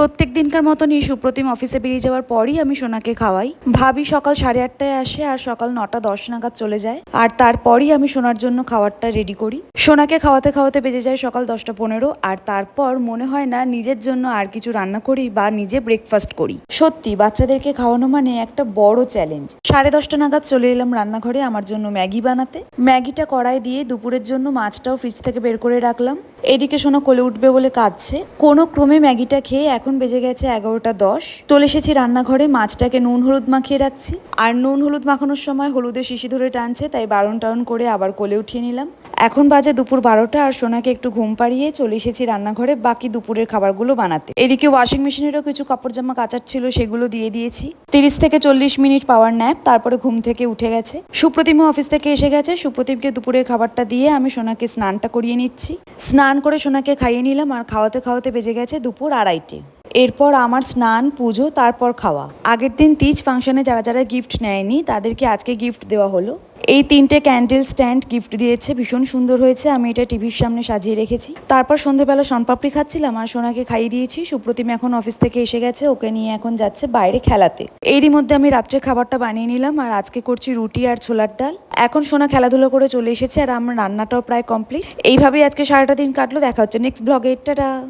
প্রত্যেক দিনকার মতনই সুপ্রতিম অফিসে বেরিয়ে যাওয়ার পরই আমি সোনাকে খাওয়াই। ভাবি সকাল সাড়ে আটটায় আসে আর সকাল নটা দশ নাগাদ চলে যায়। আর তারপরই আমি সোনার জন্য খাবারটা রেডি করি। সোনাকে খাওয়াতে খাওয়াতে বেজে যায় সকাল দশটা পনেরো আর তারপর মনে হয় না নিজের জন্য আর কিছু রান্না করি বা নিজে ব্রেকফাস্ট করি। সত্যি, বাচ্চাদেরকে খাওয়ানো মানে একটা বড় চ্যালেঞ্জ সাড়ে দশটা নাগাদ চলে এলাম রান্নাঘরে আমার জন্য ম্যাগি বানাতে। ম্যাগিটা কড়াই দিয়ে দুপুরের জন্য মাছটাও ফ্রিজ থেকে বের করে রাখলাম। এদিকে শোনো, কোলে উঠবে বলে কাঁদছে। কোনো ক্রমে ম্যাগিটা খেয়ে এখন বেজে গেছে এগারোটা দশ। চলে এসেছি রান্নাঘরে, মাছটাকে নুন হলুদ মাখিয়ে রাখছি। আর নুন হলুদ মাখানোর সময় হলুদের শিশি ধরে টানছে, তাই বারণ টারণ করে আবার কোলে উঠিয়ে নিলাম। এখন বাজে দুপুর বারোটা আর সোনাকে একটু ঘুম পাড়িয়ে চলে এসেছি রান্নাঘরে, বাকি দুপুরের খাবারগুলো বানাতে। এদিকে ওয়াশিং মেশিনেরও কিছু কাপড় জামা কাচার ছিল, সেগুলো দিয়ে দিয়েছি। তিরিশ থেকে চল্লিশ মিনিট পাওয়ার ন্যাপ তারপরে ঘুম থেকে উঠে গেছে। সুপ্রতিমও অফিস থেকে এসে গেছে। সুপ্রতিমকে দুপুরের খাবারটা দিয়ে আমি সোনাকে স্নানটা করিয়ে নিচ্ছি। স্নান করে সোনাকে খাইয়ে নিলাম আর খাওয়াতে খাওয়াতে বেজে গেছে দুপুর আড়াইটে। এরপর আমার স্নান, পুজো, তারপর খাওয়া। আগের দিন তিজ ফাংশনে যারা যারা গিফট নেয়নি, তাদেরকে আজকে গিফট দেওয়া হলো। এই তিনটে ক্যান্ডেল স্ট্যান্ড গিফট দিয়েছে, ভীষণ সুন্দর হয়েছে। আমি এটা টিভির সামনে সাজিয়ে রেখেছি। তারপর সন্ধেবেলা শনপাপড়ি খাচ্ছিলাম আর সোনাকে খাইয়ে দিয়েছি। সুপ্রতিম এখন অফিস থেকে এসে গেছে, ওকে নিয়ে এখন যাচ্ছে বাইরে খেলাতে। এরই মধ্যে আমি রাত্রের খাবারটা বানিয়ে নিলাম আর আজকে করছি রুটি আর ছোলার ডাল। এখন সোনা খেলাধুলো করে চলে এসেছে আর আমার রান্নাটাও প্রায় কমপ্লিট এইভাবেই আজকে সারাটা দিন কাটলো। দেখা হচ্ছে নেক্সট ব্লগে টাটা!